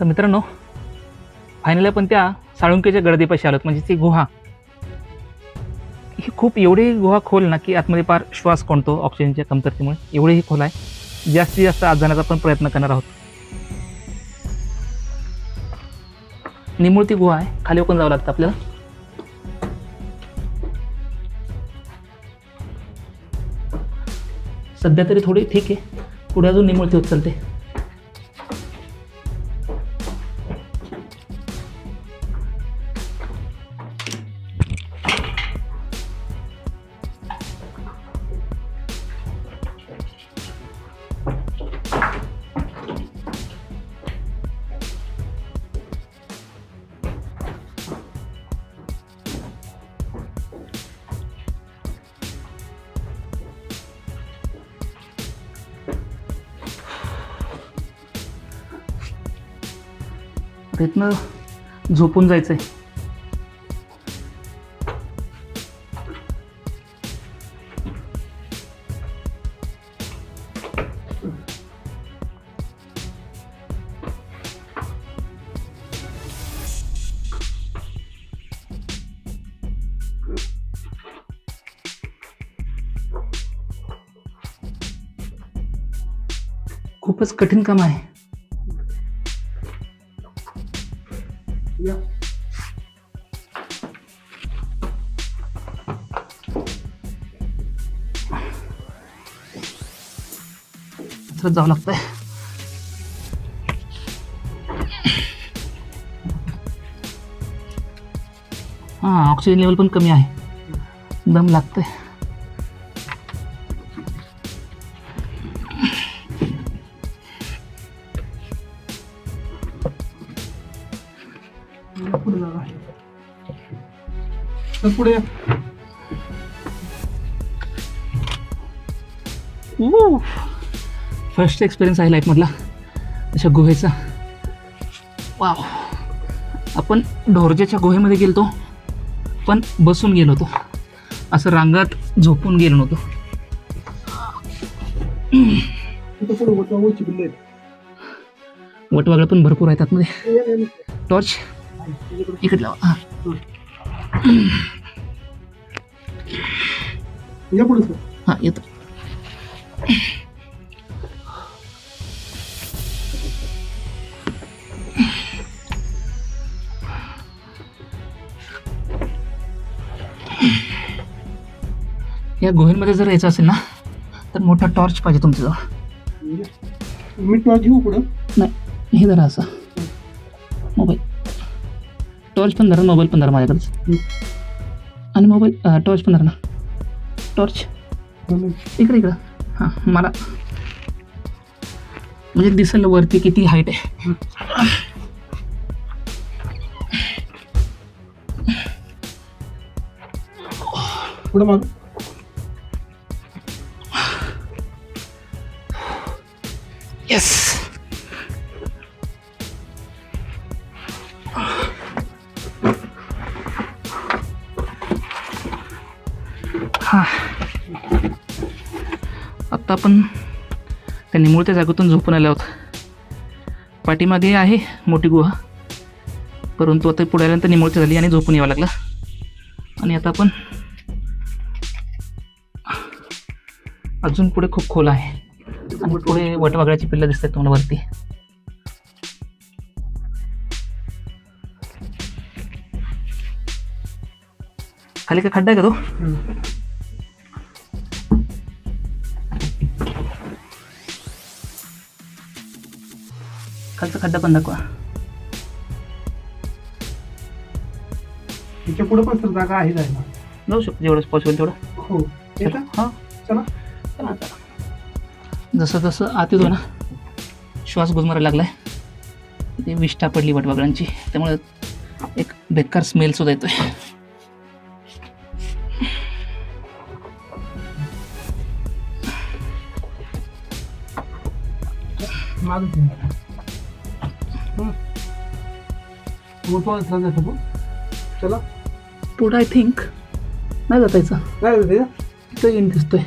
तर मित्रांनो फायनली आपण त्या साळुंकेच्या गर्दीपाशी आलोत म्हणजे ती गुहा. ही खूप एवढी गुहा खोल ना की आतमध्ये पार श्वास कोणतो ऑक्सिजनच्या कमतरतेमुळे. एवढीही खोल आहे. जास्तीत जास्त आत जाण्याचा आपण प्रयत्न करणार आहोत. निमुळती गुहा आहे. खाली ओकून जावं लागतं आपल्याला. सध्या तरी थोडी ठीक आहे. पुढे अजून निमुळती होत चालते झोपून जायचंय. खूपच कठीण काम आहे. तर जावं लागतंय हां ऑक्सिजन लेवल पण कमी आहे. दम लागतंय. पुढे फर्स्ट एक्सपिरियन्स आहे लाईफमधला अशा गुहेचा. वाव आपण ढोरजेच्या गुहेमध्ये गेलतो पण बसून गेलो होतो. असं रांगात झोपून गेलो नव्हतो. वटवागळं पण भरपूर आहेत आतमध्ये. टॉर्च इकडे लावा. हां. हां येतो. या गुहेमध्ये जर यायचं असेल ना तर मोठा टॉर्च पाहिजे तुमच्याजवळ. मी तुला घेऊ पुढं. नाही हे जरा असं. मोबाईल. टॉर्च पण धरा मोबाईल पण धरा माझ्याकडेच. आणि मोबाईल टॉर्च पण धरा ना. टॉर्च. इकडे इकडं. हां मला. म्हणजे दिसेल वरती किती हाईट आहे. पुढं माग. येस हा. आत्ता आपण त्या निमुळत्या जागेतून झोपून आल्या आहोत. पाठीमागे आहे मोठी गुहा. परंतु आता पुढे आल्यानंतर निमुळती झाली आणि झोपून यावं लागलं. आणि आता आपण अजून पुढे खूप खोल आहे. आणि पुढे वटवागळ्याची पिल्लं दिसतात तुम्हाला वरती. खाली काय खड्डा आहे का तो? खालचा खड्डा पण दाखवा. तिच्या पुढे पण सर जागा आहे जायला. जाऊ शकतो जेवढं पॉसिबल तेवढं. हो. येतं हां. चला. चला आता. जसं जसं आत येतो ना श्वास गुजमारायला लागलाय. ते विष्ठा पडली वटवागळांची त्यामुळे एक बेकार स्मेल सुद्धा येतोय. चला. पुढं आय थिंक नाही जातायचं. नाही जाते इन दिसतोय.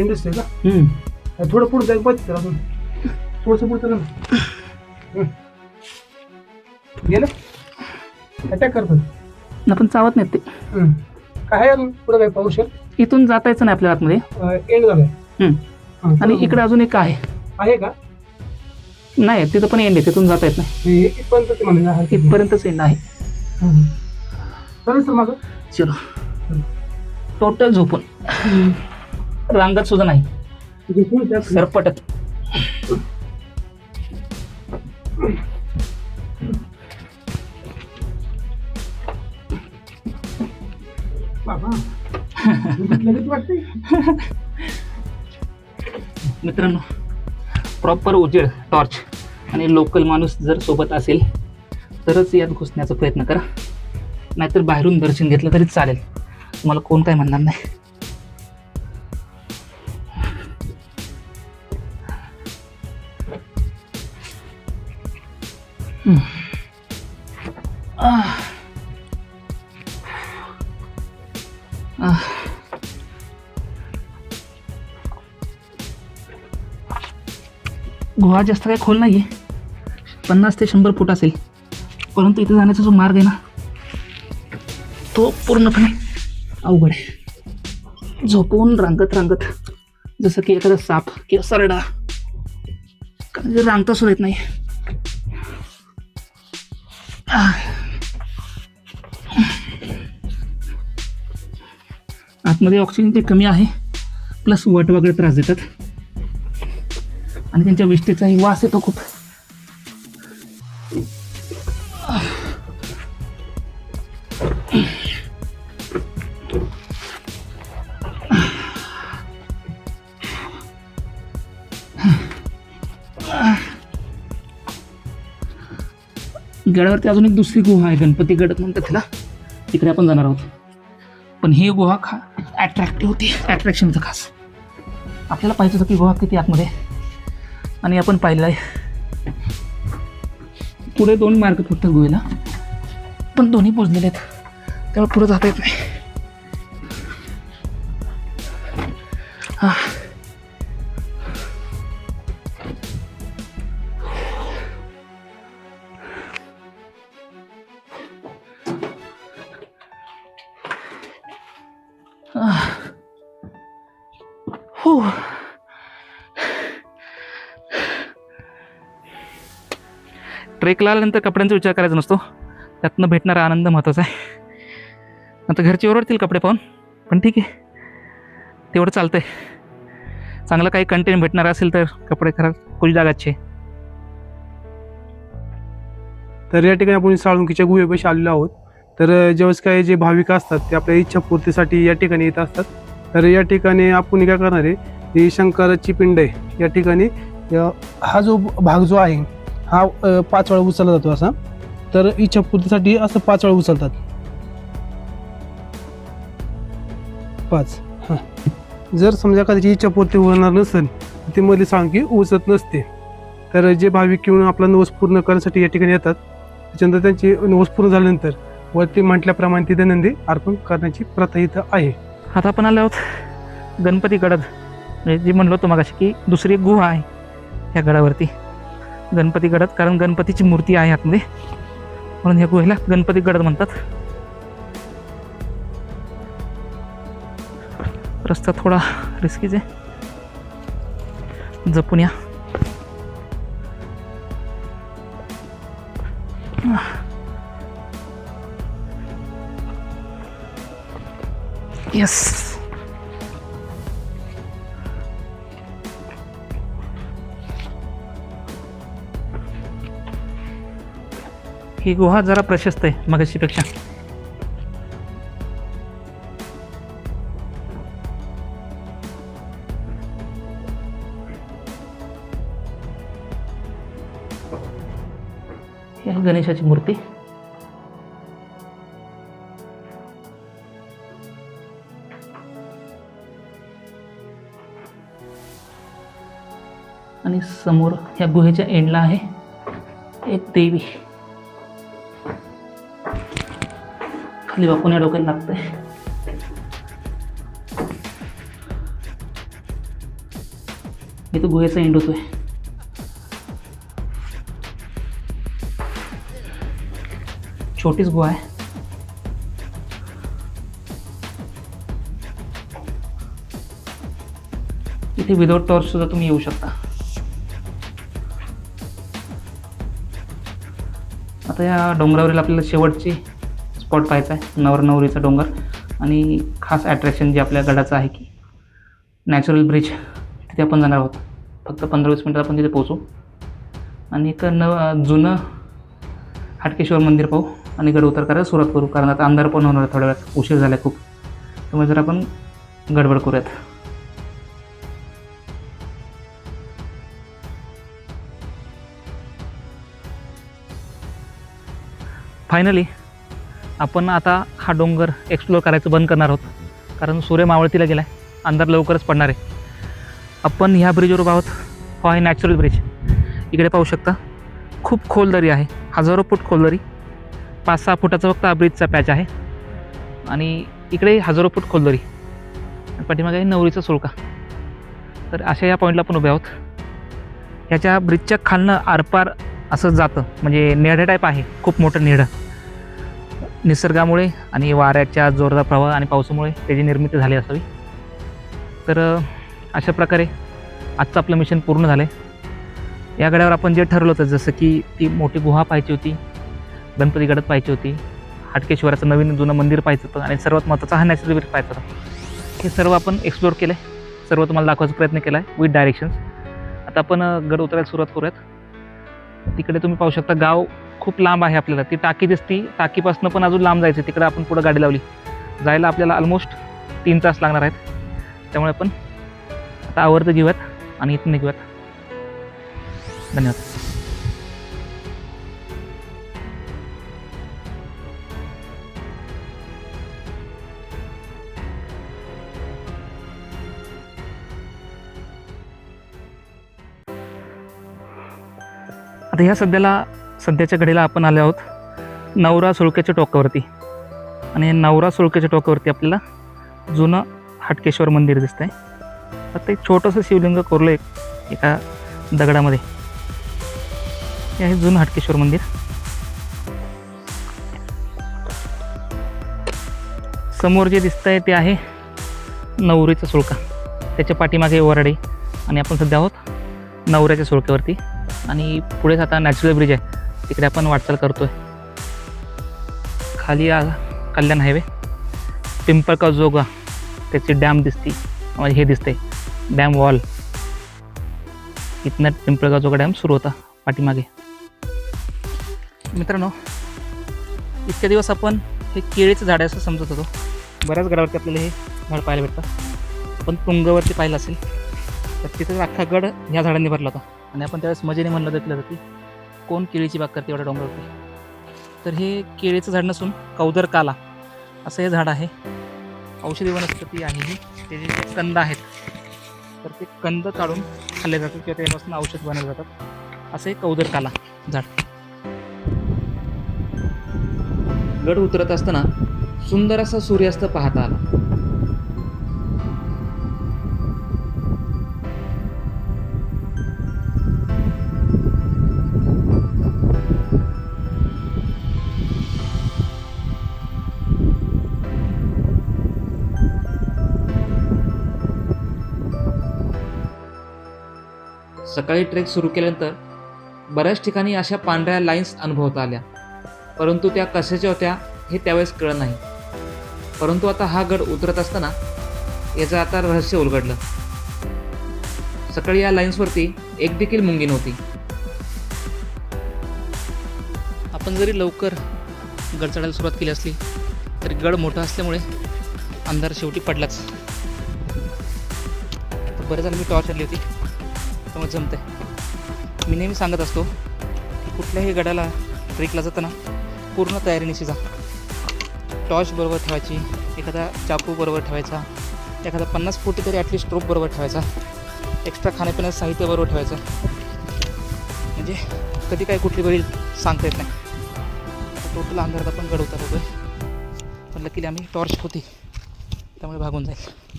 इंडस्ट्री का? हम्म. थोडं पुढे जायला पाहिजे त्याला अजून थोडंसं पुढे चला ना. गेलं? अटॅक करतो. ना पण चावत नाहीत ते. काय आहे अजून? पुढं काय पाहू शक? इथून जाता यायचं नाही आपल्या आतमध्ये. एंड झालाय. हम्म. हा, आणि. इकडे अजून एक आहे. आहे का? नाही तिथं पण एंड आहे. तिथून जाता येत नाही. हे इथपर्यंत ते म्हणजे आहे. इथपर्यंतच एंड आहे. हम्म. चालेल सर माझं चलो. टोटल झोपून. रांगत सुद्धा नाही. झोपून सरपटत. बाबा लगेच वाटतंय? मित्रांनो प्रॉपर उजेड टॉर्च आणि लोकल माणूस जर सोबत असेल तरच यात घुसण्याचा प्रयत्न करा. नाहीतर बाहेरून दर्शन घेतलं तरी चालेल. तुम्हाला कोण काय म्हणणार नाही. गुहा जास्त काही खोल नाही आहे पन्नास ते शंभर फूट असेल. परंतु इथे जाण्याचा जो मार्ग आहे ना तो पूर्णपणे अवघड आहे. झोपून रांगत रांगत जसं की एखादा साप किंवा सरडा कारण रांगता सुद्धा येत नाही. आतमध्ये ऑक्सिजन ते कमी आहे प्लस वट वगैरे त्रास देतात. आणि त्यांच्या विष्ठेचाही वास येतो खूप. गडावरती अजून एक दुसरी गुहा आहे गणपती गड म्हणतात तिला तिकडे आपण जाणार आहोत. पण ही गुहा खा अट्रॅक्टिव्ह होती. अट्रॅक्शनचं खास. आपल्याला पाहिजे होतं की गुहा किती आतमध्ये. आणि आपण पाहिलं आहे पुढे दोन मार्ग फक्त गोव्याला पण दोन्ही पोचलेले आहेत. त्यामुळे पुढे जाता येत नाही. हा हो. ट्रेकला आल्यानंतर कपड्यांचा विचार करायचा नसतो. त्यातनं भेटणारा आनंद महत्त्वाचा आहे. आता घरचे ओरडतील कपडे पाहून पण ठीक आहे. तेवढं चालतं आहे चांगलं काही कंटेंट भेटणार असेल तर कपडे खराब कुठली जागाचे. तर या ठिकाणी आपण साळुंकीच्या गुहेपाशी आलेलो आहोत. तर ज्यावेळेस काही जे भाविक असतात ते आपल्या इच्छापूर्तीसाठी या ठिकाणी येत असतात. तर या ठिकाणी आपण काय करणार आहे ही शंकराची पिंड आहे. या ठिकाणी हा जो भाग जो आहे हा पाच वेळा उचलला जातो असा. तर इच्छापूर्तीसाठी असं पाच वेळा उचलतात. पाच हां. जर समजा कदाची इच्छापूर्ती होणार नसेल तर ती मधली की उचत नसते. तर जे भाविक येऊन आपला नवस पूर्ण करण्यासाठी या ठिकाणी येतात त्याच्यानंतर त्यांची नवस पूर्ण झाल्यानंतर वरती म्हटल्याप्रमाणे तिथे नंदी अर्पण करण्याची प्रथा इथं आहे. आता आपण आलो आहोत गणपती गडात म्हणजे जी म्हणलो होतो मगाशी की दुसरी एक गुहा आहे या गडावरती. गणपती गडद कारण गणपतीची मूर्ती आहे आतमध्ये. म्हणून या गुहेला गणपती गडद म्हणतात. रस्ता थोडा रिस्कीच आहे. जपून या. येस ही गुहा जरा प्रशस्त आहे मगाशीपेक्षा. ही आहे गणेशाची मूर्ती. आणि समोर ह्या गुहेच्या एंडला आहे एक देवी. खाली बापून डोक्यात लागतंय इथं गुहेचा एंड होतोय. छोटीच गुहा आहे. इथे विदाउट टॉर्च सुद्धा तुम्ही येऊ शकता. आता या डोंगरावरील आपल्याला शेवटची स्पॉट पाहायचा आहे. नवर नवरीचा डोंगर आणि खास ॲट्रॅक्शन जे आपल्या गडाचं आहे की नॅचरल ब्रिज तिथे आपण जाणार आहोत. फक्त पंधरा वीस मिनटात आपण तिथे पोहोचू. आणि एक नव जुनं हाटकेश्वर मंदिर पाहू आणि गड उतर करायला सुरुवात करू. कारण आता अंधार पण होणार आहे थोड्या वेळात. उशीर झाला खूप. त्यामुळे जर आपण गडबड करूयात. फायनली आपण आता हा डोंगर एक्सप्लोअर करायचं बंद करणार आहोत. कारण सूर्य मावळतीला गेला आहे अंधार लवकरच पडणार आहे. आपण ह्या ब्रिजवर उभा आहोत. हा आहे नॅचरल ब्रिज इकडे पाहू शकता. खूप खोल दरी आहे. हजारो फूट खोल दरी. पाच सहा फुटाचा फक्त हा ब्रिजचा पॅच आहे. आणि इकडे हजारो फूट खोल दरी. पाठीमागे आहे नवरीचा सुळका. तर अशा या पॉईंटला आपण उभे आहोत. ह्याच्या ब्रिजच्या खालनं आरपार असं जातं. म्हणजे नेढं टाईप आहे. खूप मोठं नेढं. निसर्गामुळे आणि वाऱ्याच्या जोरदार प्रवाह आणि पावसामुळे त्याची निर्मिती झाली असावी. तर अशा प्रकारे आजचं आपलं मिशन पूर्ण झालं आहे या गड्यावर आपण जे ठरवलं होतं जसं की ती मोठी गुहा पाहायची होती गणपती गडत पाहायची होती हाटकेश्वराचं नवीन जुनं मंदिर पाहायचं होतं आणि सर्वात महत्त्वाचा हा नॅचरल ब्रिज पाहायचा होता. हे सर्व आपण एक्सप्लोअर केलं आहे सर्व तुम्हाला दाखवायचा प्रयत्न केला आहे विथ डायरेक्शन्स आता आपण गड उतरायला सुरुवात करूयात. तिकडे तुम्ही पाहू शकता गाव खूप लांब आहे आपल्याला. ती टाकी दिसती टाकीपासून पण अजून लांब जायचं. तिकडे आपण पुढं गाडी लावली. जायला आपल्याला ऑलमोस्ट तीन तास लागणार आहेत. त्यामुळे आपण आता आवर्त घेऊयात आणि इथून निघूयात. धन्यवाद. आता ह्या सध्याला सध्याच्या घडीला आपण आले आहोत नवरा सुळक्याच्या टोकावरती. आणि नवरा सुळक्याच्या टोकावरती आपल्याला जुनं हाटकेश्वर मंदिर दिसतंय. आता एक छोटंसं शिवलिंग कोरलं एक एका दगडामध्ये. हे आहे जुनं हाटकेश्वर मंदिर. समोर जे दिसतंय ते आहे नवरीचा सुळका. त्याच्या पाठीमागे वराडे आणि आपण सध्या आहोत नवऱ्याच्या सुळक्यावरती. आणि पुढेच आता नॅचरल ब्रिज आहे. तिकडे आपण वाटचाल करतोय. खाली आ कल्याण हायवे. पिंपळका जोगा त्याची डॅम दिसते. म्हणजे हे दिसते डॅम वॉल. इथनं पिंपळगाव जोगा डॅम सुरू होता पाठीमागे. मित्रांनो इतके दिवस आपण हे केळीचं झाड असं समजत होतो. बऱ्याच गडावरती आपल्याला हे झाड पाहायला भेटतं. आपण तुंगवरती पाहिलं असेल तर तिथं अख्खा गड ह्या झाडांनी भरला होता. आणि आपण त्यावेळेस मजेने म्हणलं घेतलं जाते कोण केळीची बाग करते एवढ्या डोंगरावरती? तर हे केळीचं झाड नसून कौदर काला असं हे झाड आहे. औषधी वनस्पती आहे ही. ते जे कंद आहेत तर ते कंद काढून खाल्ले जातात किंवा त्यापासून औषध बनवले जातात. असं हे कौदर काला झाड. गड उतरत असताना सुंदर असा सूर्यास्त पाहता आला. सकाळी ट्रेक सुरू केल्यानंतर बऱ्याच ठिकाणी अशा पांढऱ्या लाईन्स अनुभवता आल्या. परंतु त्या कशाच्या होत्या हे त्यावेळेस कळलं नाही. परंतु आता हा गड उतरत असताना याचं आता रहस्य उलगडलं. सकाळी या लाईन्सवरती एक देखील मुंगी नव्हती. आपण जरी लवकर गड चढायला सुरुवात केली असली तरी गड मोठा असल्यामुळे अंधार शेवटी पडलाच. बरं झालं मी टॉर्च आणली होती. त्यामुळे आहे मी नेहमी सांगत असतो की कुठल्याही गडाला ट्रेकला जाताना पूर्ण तयारीनिशी जा. टॉर्च बरोबर ठेवायची एखादा चाकू बरोबर ठेवायचा एखादा पन्नास फुटी तरी ॲटलिस्ट रोप बरोबर ठेवायचा एक्स्ट्रा खाण्यापिण्याचं साहित्य बरोबर ठेवायचं. म्हणजे कधी काय कुठली वेळी सांगता येत नाही. टोटल अंधारात आपण गड होतो आहे पण लकीली आम्ही टॉर्च होती त्यामुळे भागून जाईल.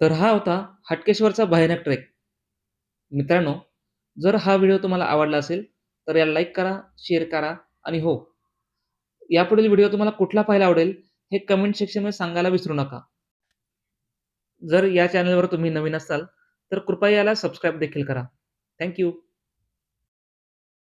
तर हा होता हटकेश्वरचा भयानक ट्रेक मित्रांनो जर हा व्हिडिओ तुम्हाला आवडला असेल तर याला लाईक करा शेअर करा आणि हो यापुढील व्हिडिओ तुम्हाला कुठला पाहायला आवडेल हे कमेंट सेक्शनमध्ये सांगायला विसरू नका. जर या चॅनलवर तुम्ही नवीन असाल तर कृपया याला सबस्क्राईब देखील करा. थँक्यू